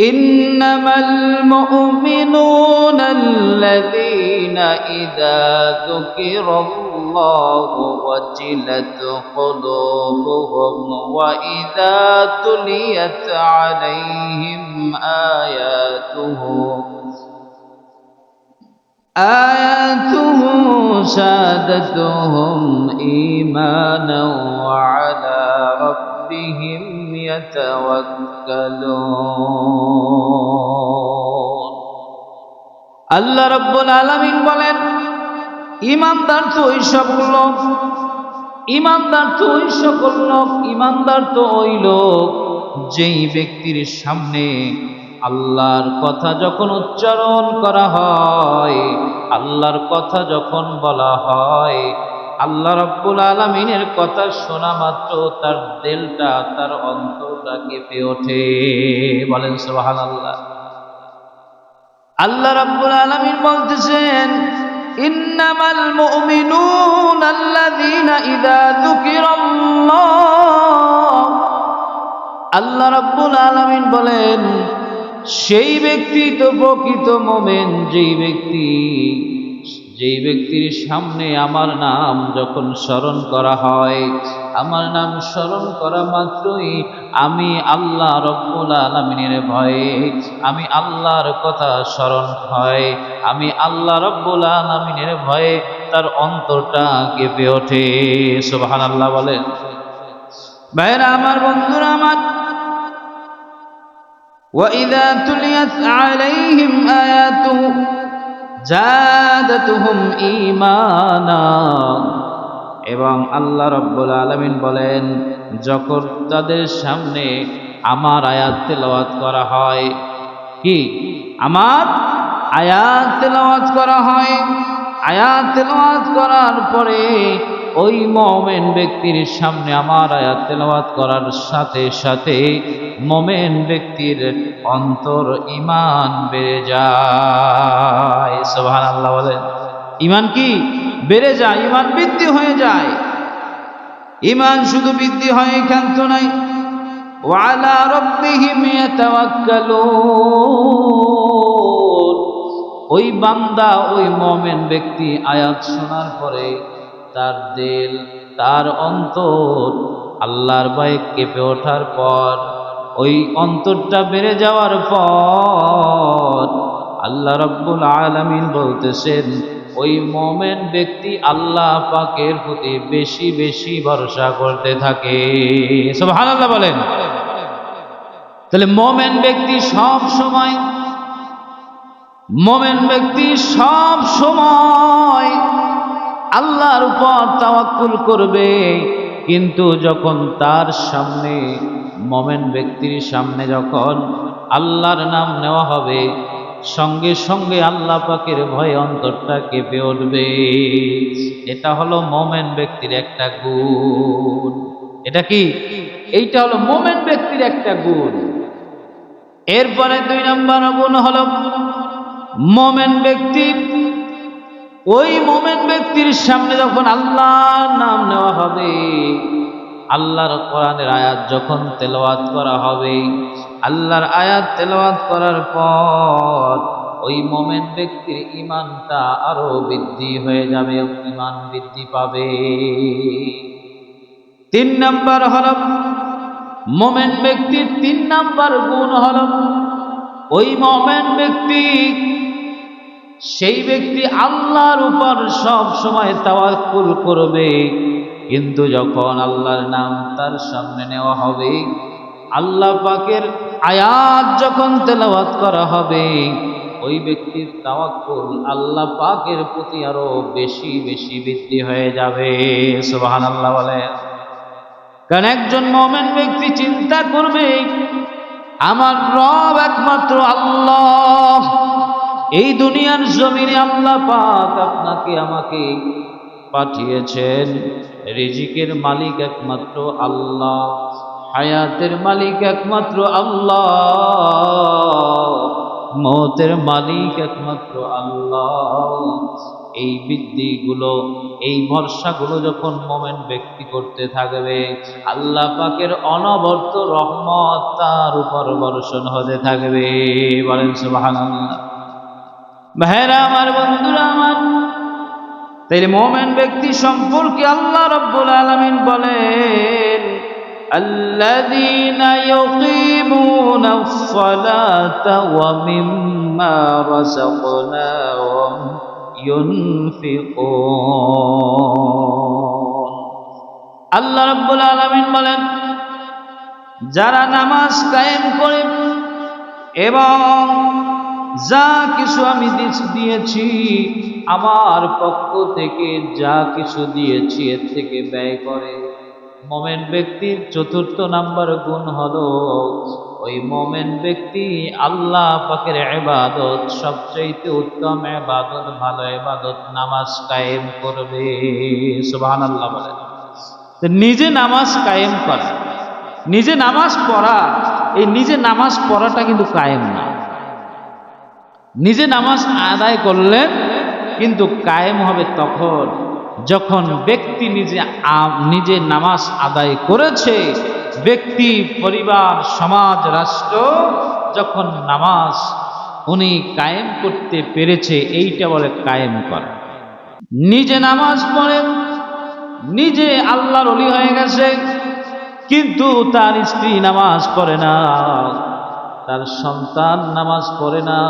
إنما المؤمنون الذين إذا ذكر الله وجلت قلوبهم وإذا تليت عليهم آياته آياته زادتهم إيمانا وعلى ربهم يتوكلون আল্লাহ রব্বুল আলামিন বলেন ইমানদার তো ওই সব লোক ইমানদার তো ওই সকল লোক ইমানদার তো ওই লোক যেই ব্যক্তির সামনে আল্লাহর কথা যখন উচ্চারণ করা হয় আল্লাহর কথা যখন বলা হয় আল্লাহ রব্বুল আলমিনের কথা শোনা মাত্র তার দিলটা, তার অন্তরটা কেঁপে ওঠে। বলেন সোহান আল্লাহ আল্লাহ রব্বুল আলমিন বলতেছেন, ইন্নামাল মুমিনুন আল্লাযীনা ইযা যুকিরাল্লাহ। আল্লাহ রাব্বুল আলামিন বলেন, সেই ব্যক্তি তো প্রকৃত মোমেন, যেই ব্যক্তি যেই ব্যক্তির সামনে আমার নাম যখন স্মরণ করা হয় আমার নাম স্মরণ করা মাত্রই আমি আল্লাহ রব্বুল আলমিনের ভয়ে আমি আল্লাহর কথা স্মরণ হয় আমি আল্লাহ রব্বুল আলমিনের ভয়ে তার অন্তরটা কেঁপে ওঠে সুবহান আল্লাহ বলেন ভাইরা আমার বন্ধুরা আমার وإذا تليت عليهم آياته জাদাতুহুম ঈমানা। এবং আল্লাহ রব্বুল আলমিন বলেন, যখন তাদের সামনে আমার আয়াত তেলাওয়াত করা হয়, কি? আমার আয়াত তেলাওয়াত করা হয়? আয়াত তেলাওয়াত করার পরে ওই মোমেন ব্যক্তির সামনে আমার আয়াত তেলাওয়াত করার সাথে সাথে মোমেন ব্যক্তির অন্তর ইমান বেড়ে যায়। সোহান আল্লাহ বলেন। ইমান কি? বেড়ে যায় ইমান বৃদ্ধি হয়ে যায়। ইমান শুধু বৃদ্ধি হয় এখান তো নাই ওয়ালা রব্বিহিম ইয়াতাওয়াক্কালুন। ওই বান্দা, ওই মমেন ব্যক্তি আয়াত শোনার পরে তার দিল, তার অন্তর আল্লাহর ভয়ে কেঁপে ওঠার পর, ওই অন্তরটা বেড়ে যাওয়ার পর আল্লাহ রব্বুল আলমিন বলতেছেন, ওই মোমেন ব্যক্তি আল্লাহ পাকের প্রতি বেশি বেশি ভরসা করতে থাকে। সব আল্লাহ বলেন। তাহলে মোমেন ব্যক্তি সব সময় মোমেন ব্যক্তি সব সময় আল্লাহর উপর তাওয়াক্কুল করবে, কিন্তু যখন তার সামনে, মোমেন ব্যক্তির সামনে যখন আল্লাহর নাম নেওয়া হবে, সঙ্গে সঙ্গে আল্লাহ পাকের ভয়ে অন্তরটা কেঁপে উঠবে। এটা হলো মোমেন ব্যক্তির একটা গুণ। এটা কি? এইটা হলো মোমেন ব্যক্তির একটা গুণ। এরপরে দুই নম্বর গুণ হলো মোমেন ব্যক্তি, ওই মোমেন ব্যক্তির সামনে যখন আল্লাহর নাম নেওয়া হবে, আল্লাহর কোরআনের আয়াত যখন তেলাওয়াত করা হবে, আল্লাহর আয়াত তেলাওয়াত করার পর ওই মোমেন ব্যক্তির ইমানটা আরও বৃদ্ধি হয়ে যাবে ইমান বৃদ্ধি পাবে। তিন নাম্বার হল মোমেন ব্যক্তির তিন নাম্বার গুণ হল ওই মোমেন ব্যক্তি সেই ব্যক্তি আল্লাহর উপর সব সময় তাওয়াক্কুল করবে। কিন্তু যখন আল্লাহর নাম তার সামনে নেওয়া হবে, আল্লাহ পাকের আয়াত যখন তেলাওয়াত করা হবে, ওই ব্যক্তির তাওয়াক্কুল আল্লাহ পাকের প্রতি আরও বেশি বেশি বৃদ্ধি হয়ে যাবে। সুবহান আল্লাহ বলে কারণ একজন মোমেন ব্যক্তি চিন্তা করবে, আমার রব একমাত্র আল্লাহ। এই দুনিয়ার জমিনে আল্লাহ পাক আপনাকে আমাকে পাঠিয়েছেন। রিজিকের মালিক একমাত্র আল্লাহ, হায়াতের মালিক একমাত্র আল্লাহ মত মতের মালিক একমাত্র আল্লাহ। এই বৃদ্ধিগুলো এই ভরসাগুলো যখন মোমেন ব্যক্তি করতে থাকবে, আল্লাহ পাকের অনবর্ত রহমত তার উপর বর্ষণ হতে থাকবে। বলেন সুবহানাল্লাহ। ভাইরা আমার বন্ধুরা আমার তাইলে মোমেন ব্যক্তি সম্পর্কে আল্লাহ রব্বুল আলামিন বলেন الذين يقيمون الصلاة ومما رزقناهم ينفقون আল্লাহ রব্বুল আলামিন বলেন যারা নামাজ কায়েম করে এবং যা কিছু আমি দিয়েছি, আমার পক্ষ থেকে যা কিছু দিয়েছি, এর থেকে ব্যয় করে। মোমেন ব্যক্তির চতুর্থ নাম্বার গুণ হলো, ওই মোমেন ব্যক্তি আল্লাহ পাকের এবাদত সবচাইতে উত্তম এবাদত ভালো এবাদত নামাজ কায়েম করবে। সুবহান আল্লাহ বলেন নিজে নামাজ কায়েম করা। নিজে নামাজ পড়া, এই নিজে নামাজ পড়াটা কিন্তু কায়েম না। নিজে নামাজ আদায় করলেন কিন্তু কায়েম হবে তখন। যখন ব্যক্তি নিজে নিজে নামাজ আদায় করেছে, ব্যক্তি, পরিবার, সমাজ, রাষ্ট্র, যখন নামাজ উনি কায়েম করতে পেরেছে, এইটা বলে কায়েম করা। নিজে নামাজ পড়েন, নিজে আল্লাহর অলি হয়ে গেছে, কিন্তু তার স্ত্রী নামাজ পড়ে না। তার সন্তান নামাজ পড়ে না।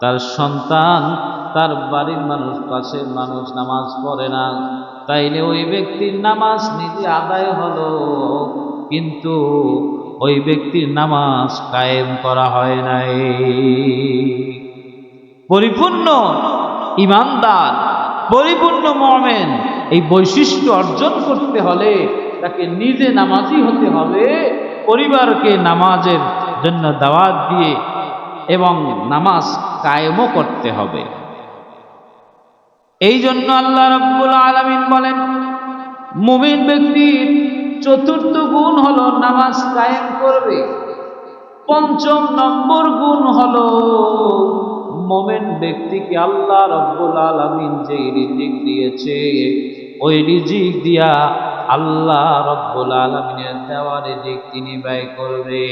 তার সন্তান, তার বাড়ির মানুষ, পাশের মানুষ নামাজ পড়ে না। তাইলে ওই ব্যক্তির নামাজ নিজে আদায় হলো। কিন্তু ওই ব্যক্তির নামাজ কায়েম করা হয় নাই। পরিপূর্ণ ইমানদার, পরিপূর্ণ মমেন এই বৈশিষ্ট্য অর্জন করতে হলে তাকে নিজে নামাজি হতে হবে। পরিবারকে নামাজের জন্য দাওয়াত দিয়ে এবং নামাজ কায়েমও করতে হবে। এই জন্য আল্লাহ রব্বুল আলামিন বলেন, মুমিন ব্যক্তির চতুর্থ গুণ হলো নামাজ কায়েম করবে। পঞ্চম নম্বর গুণ হলো মোমেন ব্যক্তিকে আল্লাহ রব্বুল আলামিন যেই রিজিক দিয়েছে ওই রিজিক দিয়া আল্লাহ রব্বুল আলামিনের দেওয়া রিজিক তিনি ব্যয় করবে।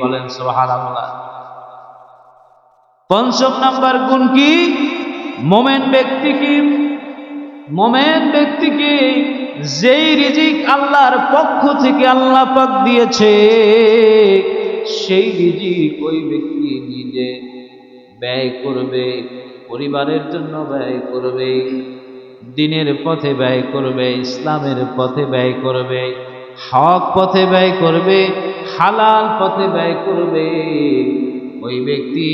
বলেন সুবহানাল্লাহ। পঞ্চম নাম্বার গুণ কি? মোমেন ব্যক্তিকে মোমেন ব্যক্তিকে যেই রিজিক আল্লাহর পক্ষ থেকে আল্লাহ পাক দিয়েছে, সেই রিজিক ওই ব্যক্তি নিজে ব্যয় করবে, পরিবারের জন্য ব্যয় করবে। দিনের পথে ব্যয় করবে, ইসলামের পথে ব্যয় করবে, হক পথে ব্যয় করবে, হালাল পথে ব্যয় করবে। ওই ব্যক্তি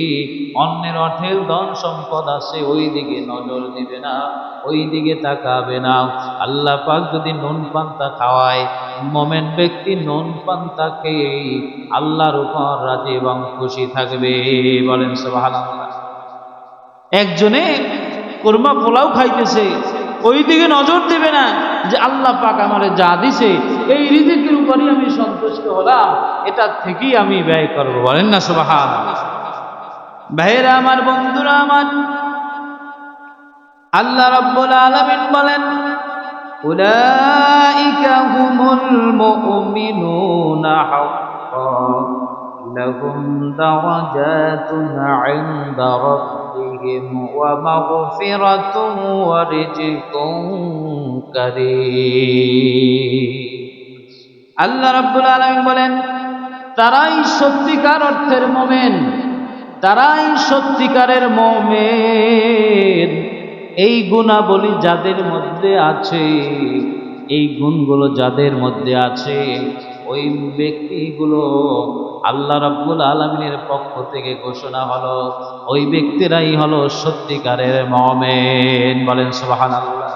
অন্যের অর্থের ধন সম্পদ আছে ওই দিকে নজর দিবে না, ওই দিকে তাকাবে না। আল্লাহ পাক যদি নুন পান্তা খাওয়ায়, মোমেন ব্যক্তি নুন পান্তা পান্তাকে আল্লাহর উপর রাজি এবং খুশি থাকবে। বলেন, সুবহানাল্লাহ। একজনে কোরমা পোলাও খাইতেছে ওই দিকে নজর দেবে না যে আল্লাহ পাক আমারে যা দিছে এই রিজিকের উপরই আমি সন্তুষ্ট হলাম এটা থেকেই আমি ব্যয় করব বলেন না সুবাহান ভাইয়েরা আমার বন্ধুরা আমার আল্লাহ রব্বুল আলামিন বলেন উলাইকা হুমুল মুমিনুনা হাক্কান لهم درجات عند ربهم ومغفرة ورزق كريم আল্লাহ রাব্বুল আলামিন বলেন তারাই সত্যিকার অর্থের মোমেন তারাই সত্যিকারের মোমেন এই গুণাবলী যাদের মধ্যে আছে এই গুণগুলো যাদের মধ্যে আছে ওই ব্যক্তিগুলো আল্লাহ রাব্বুল আলমিনের পক্ষ থেকে ঘোষণা হলো, ওই ব্যক্তিরাই হলো সত্যিকারের মমেন। বলেন সুবাহান আল্লাহ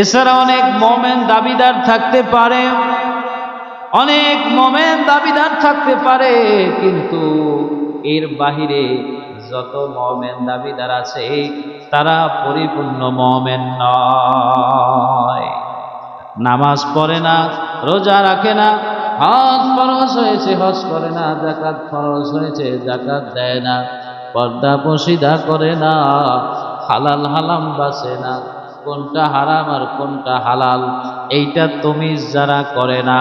এছাড়া অনেক মমেন দাবিদার থাকতে পারে, অনেক মমেন দাবিদার থাকতে পারে, কিন্তু এর বাহিরে যত মমেন দাবিদার আছে, তারা পরিপূর্ণ মমেন নয়। নামাজ পড়ে না, রোজা রাখে না, হজ ফরজ হয়েছে, হজ করে না জাকাত ফরজ হয়েছে জাকাত দেয় না, পর্দা বসিদা করে না, হালাল হালাম বাসে না, কোনটা হারাম আর কোনটা হালাল, এইটা তুমি যারা করে না,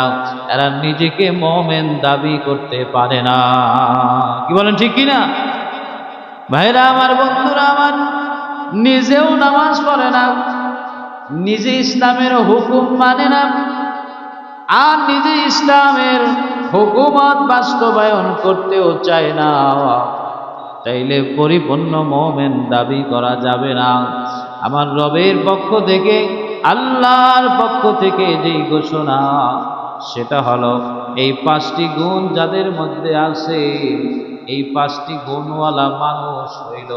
এরা নিজেকে মোমেন দাবি করতে পারে না। কি বলেন, ঠিক কি না ভাইরা আমার, বন্ধুরা আমার, নিজেও নামাজ পড়ে না নিজে ইসলামের হুকুম মানে না। আর নিজে ইসলামের হুকুমত বাস্তবায়ন করতেও চায় না। তাইলে পরিপূর্ণ মোমেন দাবি করা যাবে না। আমার রবের পক্ষ থেকে, আল্লাহর পক্ষ থেকে যেই ঘোষণা, সেটা হলো, এই পাঁচটি গুণ যাদের মধ্যে আছে, এই পাঁচটি গুণওয়ালা মানুষ হইল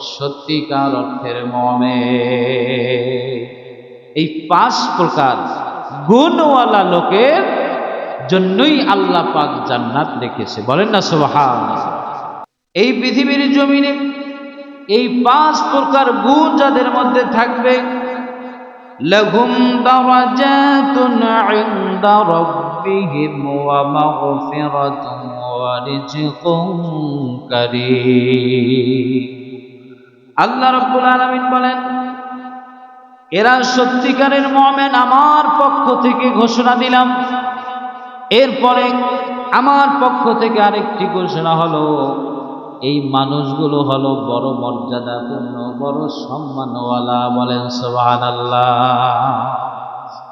সত্যিকার অর্থের মমে এই পাঁচ প্রকার গুণওয়ালা লোকের জন্যই আল্লাহ পাক জান্নাত রেখেছে বলেন না সুবহান এই পৃথিবীর জমিনে এই পাঁচ প্রকার গুণ যাদের মধ্যে থাকবে কারীম। আল্লাহ রাব্বুল আলামিন বলেন এরা সত্যিকারের মমেন, আমার পক্ষ থেকে ঘোষণা দিলাম। এরপরে আমার পক্ষ থেকে আরেকটি ঘোষণা হলো, এই মানুষগুলো হলো বড় মর্যাদাপূর্ণ, বড় সম্মানওয়ালা বলেন সোহান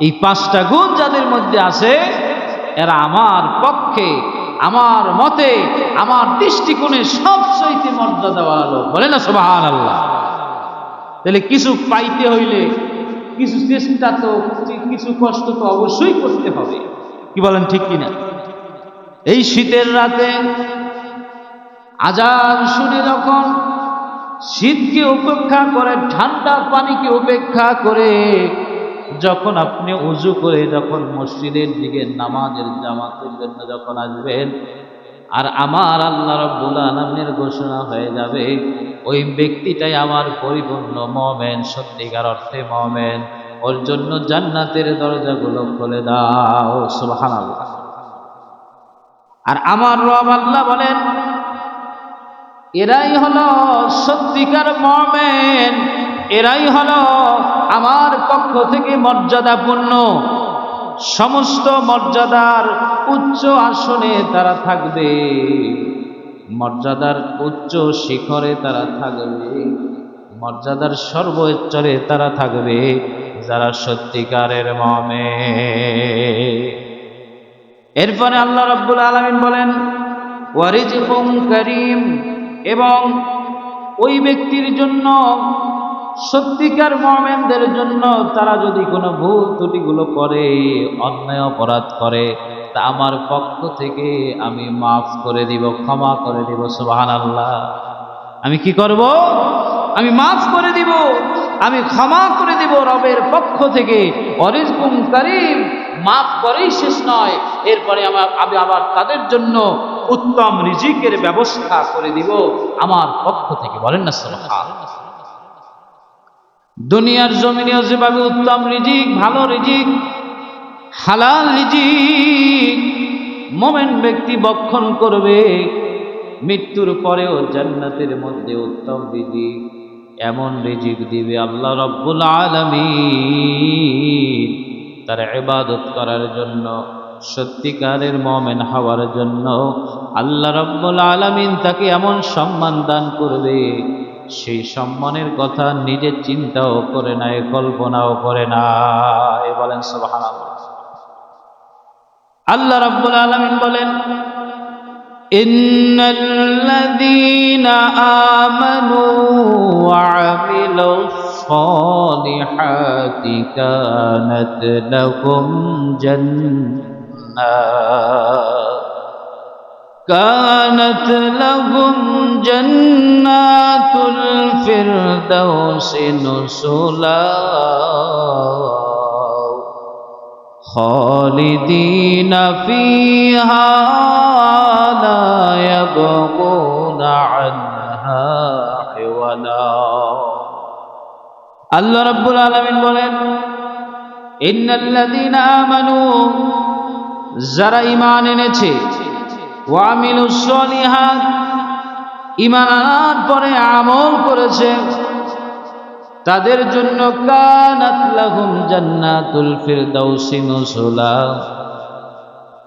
এই পাঁচটা গুণ যাদের মধ্যে আছে, এরা আমার পক্ষে, আমার মতে, আমার দৃষ্টিকোণে সবচেয়ে মর্যাদাওয়ালা লোক। বলে না সোহান আল্লাহ তাহলে কিছু পাইতে হইলে, কিছু চেষ্টা তো, কিছু কষ্ট তো অবশ্যই করতে হবে। কি বলেন, ঠিক কিনা? এই শীতের রাতে আজান শুনে যখন শীতকে উপেক্ষা করে, ঠান্ডা পানিকে উপেক্ষা করে, যখন আপনি উজু করে যখন মসজিদের দিকে নামাজের জামাতের জন্য যখন আসবেন আর আমার আল্লাহ রব্বুল আলমের ঘোষণা হয়ে যাবে, ওই ব্যক্তিটাই আমার পরিপূর্ণ মমেন, সত্যিকার অর্থে মমেন। ওর জন্য জান্নাতের দরজাগুলো খুলে দাও, সুবহানাল্লাহ। আর আমার রব আল্লাহ বলেন, এরাই হলো সত্যিকার মমেন, এরাই হলো আমার পক্ষ থেকে মর্যাদাপূর্ণ। সমস্ত মর্যাদার উচ্চ আসনে তারা থাকবে। মর্যাদার উচ্চ শিখরে তারা থাকবে। মর্যাদার সর্বোচ্চরে তারা থাকবে যারা সত্যিকারের মমে এরপরে আল্লাহ রব্বুল আলমিন বলেন ওয়ারিজ করিম এবং ওই ব্যক্তির জন্য সত্যিকার মমেনদের জন্য তারা যদি কোনো ভুল ত্রুটিগুলো করে, অন্যায় অপরাধ করে, তা আমার পক্ষ থেকে আমি মাফ করে দিব, ক্ষমা করে দিব সুবাহান আল্লাহ আমি কি করব? আমি মাফ করে দিব, আমি ক্ষমা করে দিব রবের পক্ষ থেকে। অরিজকুম করিম, মাফ করেই শেষ নয়। এরপরে আমার আমি আবার তাদের জন্য উত্তম রিজিকের ব্যবস্থা করে দিব, আমার পক্ষ থেকে। বলেন না সরকার দুনিয়ার জমিনেও যেভাবে উত্তম রিজিক, ভালো রিজিক, হালাল রিজিক মোমেন ব্যক্তি বক্ষণ করবে, মৃত্যুর পরেও জান্নাতের মধ্যে উত্তম রিজিক, এমন রিজিক দিবে আল্লাহ রব্বুল আলমী তার ইবাদত করার জন্য, সত্যিকারের মমেন হওয়ার জন্য আল্লাহ রব্বুল আলমিন তাকে এমন সম্মান দান করবে সেই সম্মানের কথা নিজে চিন্তাও করে নাই কল্পনাও করে না এ বলেন আল্লাহ রব্বুল আলমিন বলেন إن الذين آمنوا وعملوا الصالحات كانت لهم جنات كانت لهم جنات الفردوس نزلا خالدين فيها لا يبغون عنها حولا আল্লাহ রাব্বুল আলামিন বলেন ইন্নাল্লাযীনা আমানু যারা ঈমান এনেছে ওয়ামিলুস সলিহাত ইমান পরে আমল করেছে। তাদের জন্য কানাত জান্নাতুল ফিরদাউসি নুজুলা।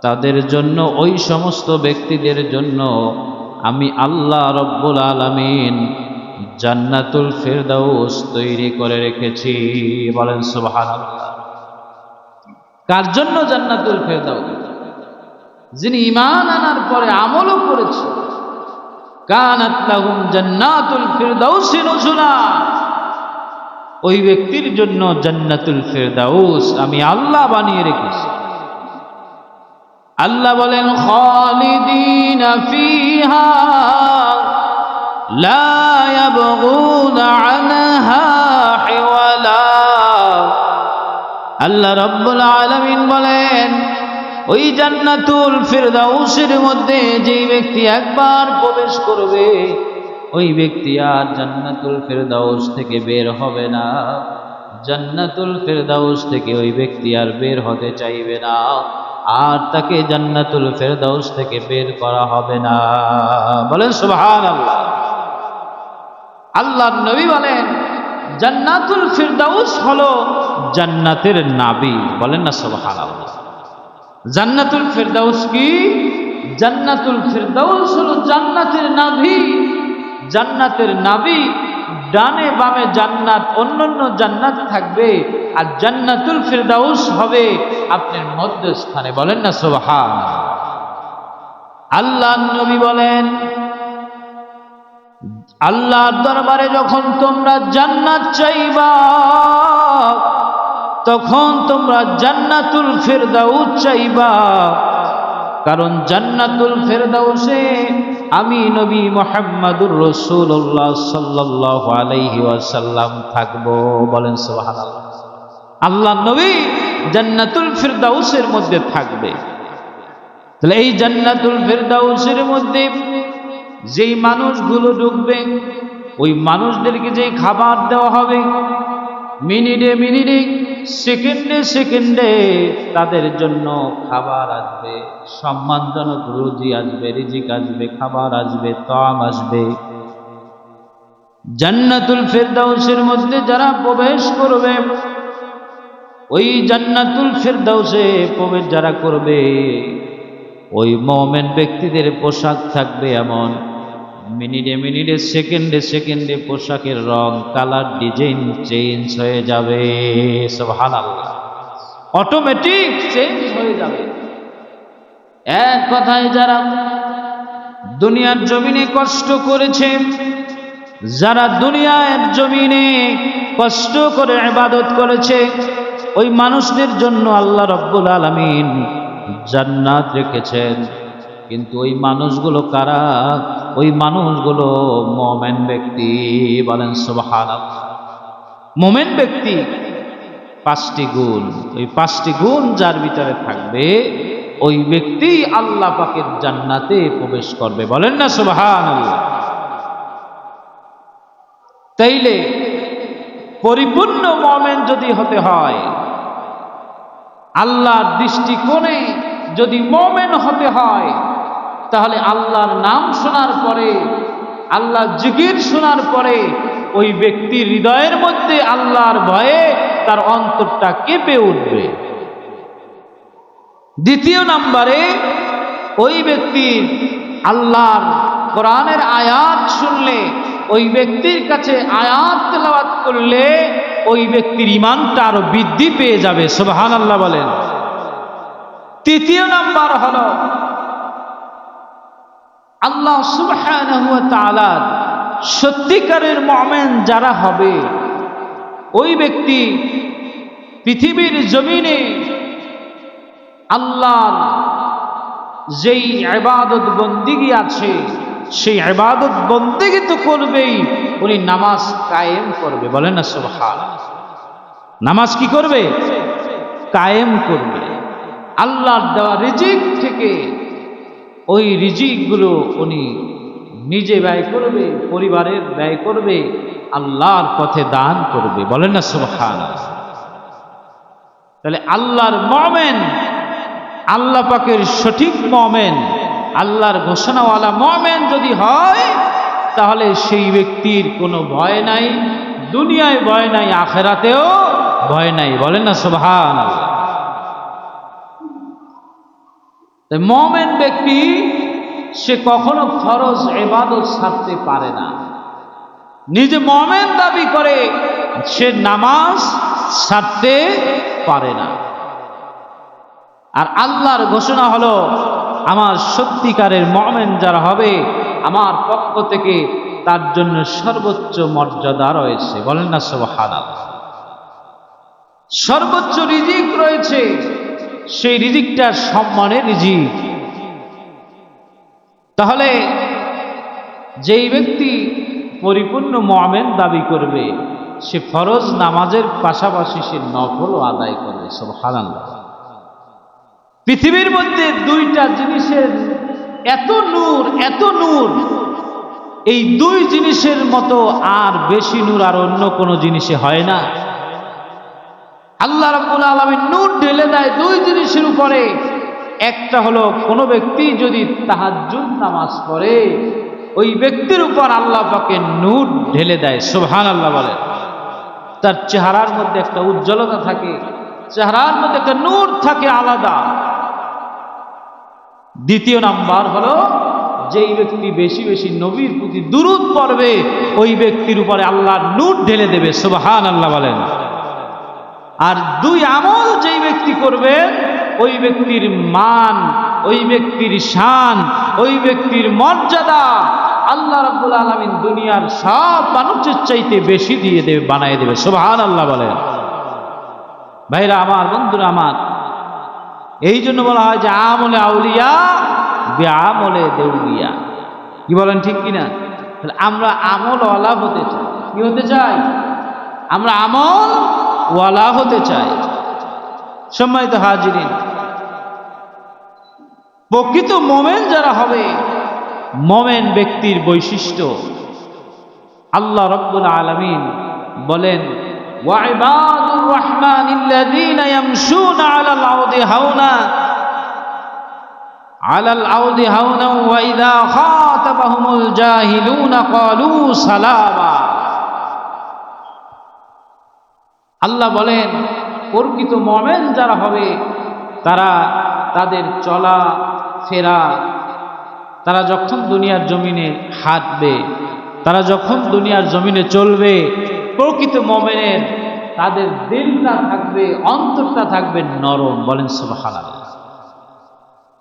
তাদের জন্য, ওই সমস্ত ব্যক্তিদের জন্য আমি আল্লাহ রব্বুল আলামিন জান্নাতুল ফিরদাউস তৈরি করে রেখেছি। বলেন সুবহানাল্লাহ। কার জন্য জান্নাতুল ফেরদাউস? যিনি ইমান আনার পরে আমলও করেছে। কানাত ওই ব্যক্তির জন্য জান্নাতুল ফেরদাউস আমি আল্লাহ বানিয়ে রেখেছি। আল্লাহ বলেন, খালিদিন ফিহা লা ইয়াবগুনা আনহা হিওয়ালা। আল্লাহ রব্বুল আলামিন বলেন ওই জান্নাতুল ফিরদাউসের মধ্যে যেই ব্যক্তি একবার প্রবেশ করবে, ওই ব্যক্তি আর জান্নাতুল ফেরদাউস থেকে বের হবে না। জান্নাতুল ফেরদাউস থেকে ওই ব্যক্তি আর বের হতে চাইবে না। আর তাকে জান্নাতুল ফেরদাউস থেকে বের করা হবে না। বলেন সুবহান আল্লাহ আল্লাহ নবী বলেন, জান্নাতুল ফিরদাউস হলো জান্নাতের নাবি। বলেন না সুবহান আল্লাহ জান্নাতুল ফিরদাউস কি? জান্নাতুল ফিরদাউস হলো জান্নাতের নাভি। জান্নাতের নাবি ডানে বামে জান্নাত, অন্যান্য জান্নাত থাকবে। আর জান্নাতুল ফিরদাউস হবে আপনার মধ্যস্থানে। বলেন না সোহান আল্লাহ নবী বলেন, আল্লাহর দরবারে যখন তোমরা জান্নাত চাইবা তখন তোমরা জান্নাতুল ফেরদাউস চাইবা। কারণ জান্নাতুল ফেরদাউসে আমি নবী মোহাম্মদুর রসুল্লাহ সাল্লাহ আলাইহি ওয়াসাল্লাম থাকব। বলেন আল্লাহ নবী জান্নাতুল ফেরদাউসের মধ্যে থাকবে। তাহলে এই জান্নাতুল ফেরদাউসের মধ্যে যেই মানুষগুলো ঢুকবে, ওই মানুষদেরকে যেই খাবার দেওয়া হবে মিনিটে মিনিটে, সেকেন্ডে সেকেন্ডে তাদের জন্য খাবার আসবে। সম্মানজনক রুজি আসবে, রিজিক আসবে, খাবার আসবে, তাম আসবে। জান্নাতুল ফেরদাউসের মধ্যে যারা প্রবেশ করবে, ওই জান্নাতুল ফেরদাউসে প্রবেশ যারা করবে, ওই মোমেন ব্যক্তিদের পোশাক থাকবে এমন। মিনিটে মিনিটে, সেকেন্ডে সেকেন্ডে পোশাকের রং, কালার ডিজাইন চেঞ্জ হয়ে যাবে। সব আল্লাহ অটোমেটিক চেঞ্জ হয়ে যাবে। এক কথায় যারা দুনিয়ার জমিনে কষ্ট করেছে, যারা দুনিয়ার জমিনে কষ্ট করে ইবাদত করেছে, ওই মানুষদের জন্য আল্লাহ রব্বুল আলমিন জান্নাত রেখেছেন। কিন্তু ওই মানুষগুলো কারা? ওই মানুষগুলো মোমেন ব্যক্তি বলেন সুবাহান মোমেন ব্যক্তি পাঁচটি গুণ। ওই পাঁচটি গুণ যার ভিতরে থাকবে, ওই ব্যক্তি আল্লাহ পাকের জান্নাতে প্রবেশ করবে। বলেন না সুবাহান তাইলে পরিপূর্ণ মমেন যদি হতে হয়, আল্লাহর দৃষ্টিকোণে যদি মমেন হতে হয় তাহলে আল্লাহর নাম শোনার পরে, আল্লাহ জিকির শোনার পরে, ওই ব্যক্তির হৃদয়ের মধ্যে আল্লাহর ভয়ে তার অন্তরটা কেঁপে উঠবে। দ্বিতীয় নাম্বারে, ওই ব্যক্তির আল্লাহর কোরআনের আয়াত শুনলে, ওই ব্যক্তির কাছে আয়াত তেলাওয়াত করলে, ওই ব্যক্তির ইমানটা আরও বৃদ্ধি পেয়ে যাবে। সুবহান আল্লাহ বলেন। তৃতীয় নাম্বার হলো আল্লাহ সুবহানাহু সত্যিকারের মমেন যারা হবে, ওই ব্যক্তি পৃথিবীর জমিনে আল্লাহর যেই আবাদত বন্দিগি আছে, সেই আবাদত বন্দিগি তো করবেই, উনি নামাজ কায়েম করবে। বলেন না সুবহান নামাজ কি করবে? কায়েম করবে। আল্লাহর দেওয়া রিজিক থেকে ওই রিজিকগুলো উনি নিজে ব্যয় করবে, পরিবারের ব্যয় করবে, আল্লাহর পথে দান করবে। বলেন না সুবহান তাহলে আল্লাহর মমেন, আল্লাহ পাকের সঠিক মমেন, আল্লাহর ঘোষণাওয়ালা মমেন যদি হয়, তাহলে সেই ব্যক্তির কোনো ভয় নাই, দুনিয়ায় ভয় নাই, আখেরাতেও ভয় নাই। বলেন না সুবহান মমেন ব্যক্তি, সে কখনো ফরজ এবাদত ছাড়তে পারে না। নিজে মমেন দাবি করে সে নামাজ ছাড়তে পারে না। আর আল্লাহর ঘোষণা হলো, আমার সত্যিকারের মমেন যারা হবে, আমার পক্ষ থেকে তার জন্য সর্বোচ্চ মর্যাদা রয়েছে। বলেন না সবহান সর্বোচ্চ রিজিক রয়েছে। সেই রিজিকটা সম্মানের রিজিক তাহলে যেই ব্যক্তি পরিপূর্ণ মমেন দাবি করবে, সে ফরজ নামাজের পাশাপাশি সে নফলও আদায় করবে সব হারান পৃথিবীর মধ্যে দুইটা জিনিসের এত নূর এত নূর, এই দুই জিনিসের মতো আর বেশি নূর আর অন্য কোনো জিনিসে হয় না। আল্লাহ রাব্বুল আলামিন নূর ঢেলে দেয় দুই জিনিসের উপরে। একটা হলো, কোনো ব্যক্তি যদি তাহাজ্জুদ নামাজ পড়ে, ওই ব্যক্তির উপর আল্লাহ পাকে নূর ঢেলে দেয় সুবহান আল্লাহ বলে। তার চেহারার মধ্যে একটা উজ্জ্বলতা থাকে, চেহারার মধ্যে একটা নূর থাকে আলাদা। দ্বিতীয় নাম্বার হলো, যেই ব্যক্তি বেশি বেশি নবীর প্রতি দুরুদ পড়বে, ওই ব্যক্তির উপরে আল্লাহ নূর ঢেলে দেবে সুবহান আল্লাহ বলেন। আর দুই আমল যেই ব্যক্তি করবে, ওই ব্যক্তির মান, ওই ব্যক্তির শান, ওই ব্যক্তির মর্যাদা আল্লাহ রাব্বুল আলামিন দুনিয়ার সব মানুষের চাইতে বেশি দিয়ে দেবে, বানায় দেবে। সুবহান আল্লাহ বলেন। ভাইরা আমার, বন্ধুরা আমার এই জন্য বলা হয় যে আমলে আউলিয়া আমলে দেউলিয়া। কি বলেন ঠিক কিনা? তাহলে আমরা আমল ওয়ালা হতে চাই। কি হতে চাই? আমরা আমল ওয়ালা হতে চায়। সম্মানিত হাজিরিন, প্রকৃত মোমেন যারা হবে, মোমেন ব্যক্তির বৈশিষ্ট্য। আল্লাহ রব্বুল আলমিন বলেন আলাল সালামা। আল্লাহ বলেন প্রকৃত মমেন যারা হবে, তারা তাদের চলা, ফেরা, তারা যখন দুনিয়ার জমিনে হাঁটবে, তারা যখন দুনিয়ার জমিনে চলবে, প্রকৃত মমেনের তাদের দিলটা থাকবে, অন্তরটা থাকবে নরম। বলেন সুবহানাল্লাহ।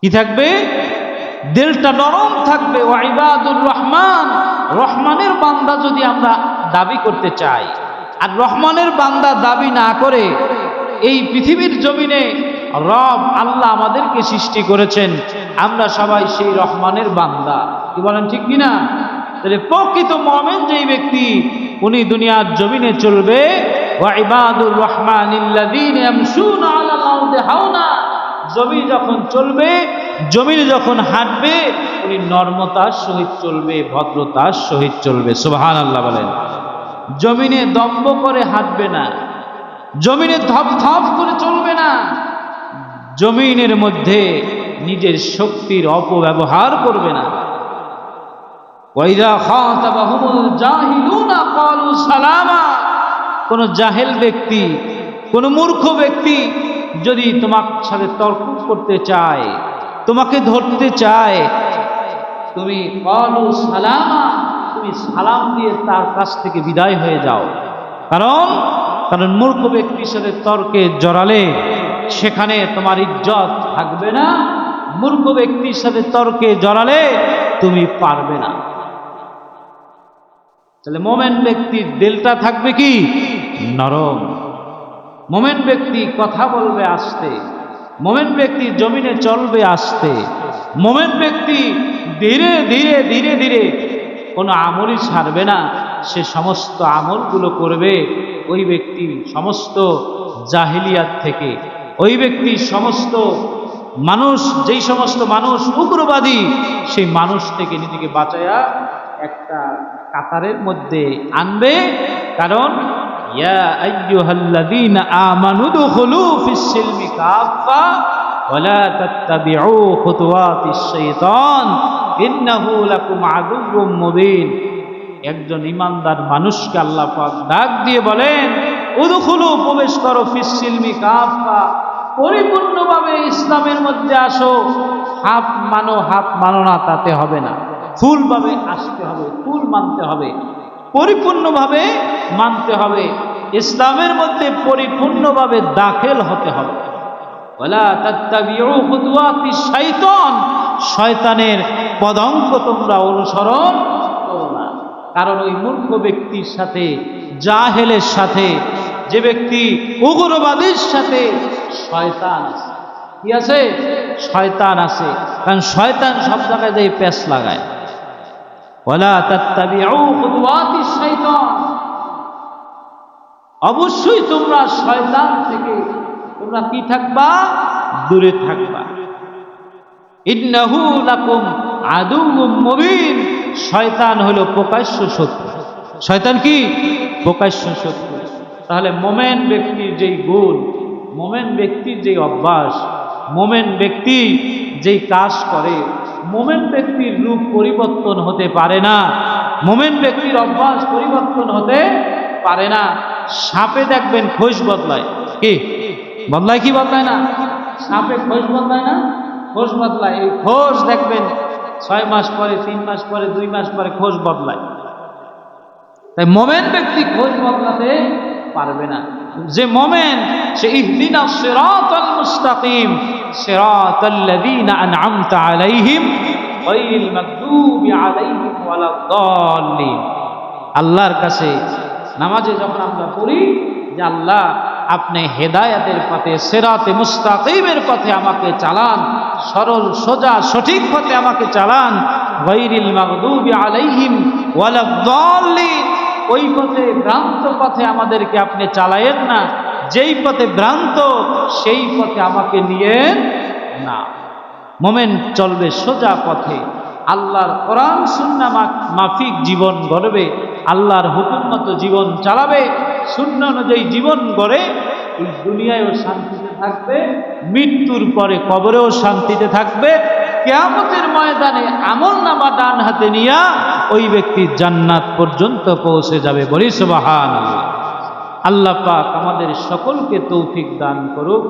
কি থাকবে? দিলটা নরম থাকবে। ওয়াইবাদুর রহমান, রহমানের বান্দা যদি আমরা দাবি করতে চাই আর রহমানের বান্দা দাবি না করে এই পৃথিবীর জমিনে রব আল্লাহ আমাদেরকে সৃষ্টি করেছেন, আমরা সবাই সেই রহমানের বান্দা। কি বলেন ঠিক কিনা তাহলে প্রকৃত মমেন যেই ব্যক্তি, উনি দুনিয়ার জমিনে চলবে। রহমান জমি যখন চলবে, জমিনে যখন হাঁটবে, উনি নর্মতার সহিত চলবে, ভদ্রতার সহিত চলবে। সুবহান আল্লাহ বলেন। জমিনে দম্ব করে হাঁটবে না। জমিনে ধপ ধপ করে চলবে না। জমিনের মধ্যে নিজের শক্তির অপব্যবহার করবে না। কোন জাহেল ব্যক্তি, কোন মূর্খ ব্যক্তি যদি তোমার সাথে তর্ক করতে চায়, তোমাকে ধরতে চায়, তুমি কলু সালামা তুমি সালাম দিয়ে তার কাছ থেকে বিদায় হয়ে যাও। কারণ কারণ মূর্খ ব্যক্তির সাথে তর্কে জড়ালে সেখানে তোমার ইজ্জত থাকবে না। মূর্খ ব্যক্তির সাথে তর্কে জড়ালে তুমি পারবে না। তাহলে মোমেন ব্যক্তির দিলটা থাকবে কি? নরম। মোমেন ব্যক্তি কথা বলবে আসতে। মোমেন ব্যক্তি জমিনে চলবে আসতে। মোমেন ব্যক্তি ধীরে ধীরে ধীরে ধীরে কোনো আমলই ছাড়বে না। সে সমস্ত আমলগুলো করবে ওই ব্যক্তি সমস্ত জাহিলিয়াত থেকে। ওই ব্যক্তি সমস্ত মানুষ, যেই সমস্ত মানুষ উগ্রবাদী, সেই মানুষ থেকে নিজেকে বাঁচায়া একটা কাতারের মধ্যে আনবে। কারণ, ইয়া কাফা ওয়ালা তাত্তাবিউ খুতুওয়াতিশ মুবিন। একজন ইমানদার মানুষকে আল্লাহ ডাক দিয়ে বলেন, উদুখুলু, প্রবেশ করো ফিসিলমি কাফা পরিপূর্ণভাবে ইসলামের মধ্যে আসো। হাফ মানো হাফ মানো না, তাতে হবে না। ফুলভাবে আসতে হবে ফুল মানতে হবে। পরিপূর্ণভাবে মানতে হবে। ইসলামের মধ্যে পরিপূর্ণভাবে দাখিল হতে হবে। ওয়ালা তাত্তাবিউ শাইতান। শয়তানের পদঙ্ক তোমরা অনুসরণ না। কারণ ওই মূর্খ ব্যক্তির সাথে, জাহেলের সাথে, যে ব্যক্তি উগ্রবাদীর সাথে শয়তান কি আছে? শয়তান আছে। কারণ শয়তান সব জায়গায় যে প্যাস লাগায়। ওয়ালা তাত্তাবিউ খুতুওয়াতি শাইতান। অবশ্যই তোমরা শয়তান থেকে তোমরা কি থাকবা? দূরে থাকবা। ইন্নাহু আদুউম মুবিন। শয়তান হলো প্রকাশ্য শত্রু। শয়তান কি? প্রকাশ্য শত্রু। তাহলে মোমেন ব্যক্তির যেই গুণ, মোমেন ব্যক্তির যেই অভ্যাস, মোমেন ব্যক্তি যেই কাজ করে, মোমেন ব্যক্তির রূপ পরিবর্তন হতে পারে না। মোমেন ব্যক্তির অভ্যাস পরিবর্তন হতে পারে না। সাপে দেখবেন খোঁজ বদলায়। কি? বদলায় কি বদলায় না? সাপে খোঁজ বদলায় না? খোঁজ বদলায়। এই খোঁজ দেখবেন ছয় মাস পরে, তিন মাস পরে, দুই মাস পরে খোঁজ বদলায়। তাই মোমেন ব্যক্তি খোঁজ বদলাতে পারবে না। যে মোমেন, সে ইহদিনা সিরাতাল মুস্তাকিম, সিরাতাল্লাযীনা আন'আমতা আলাইহিম গায়রিল মাগদুবি আলাইহিম ওয়ালাদ-দাল্লিন আল্লাহর কাছে নামাজে যখন আমরা পড়ি, যে আল্লাহ আপনি হেদায়াতের পথে, সেরাতে মুস্তাকিমের পথে আমাকে চালান সরল, সোজা, সঠিক পথে আমাকে চালান। গৈরিল মাগদুবি আলাইহিম ওই পথে, ভ্রান্ত পথে আমাদেরকে আপনি চালায়েন না। যেই পথে ভ্রান্ত, সেই পথে আমাকে নিয়ে না। মোমেন, চলবে সোজা পথে। আল্লাহর কোরআন, সুন্না মাফিক জীবন গড়বে। আল্লাহর হুকুম মতো জীবন চালাবে। শূন্য অনুযায়ী জীবন গড়ে এই ও শান্তিতে থাকবে, মৃত্যুর পরে কবরেও শান্তিতে থাকবে, কেয়ামতের ময়দানে আমল নামা ডান হাতে নিয়া ওই ব্যক্তি জান্নাত পর্যন্ত পৌঁছে যাবে বলি বাহান আল্লাহ পাক আমাদের সকলকে তৌফিক দান করুক।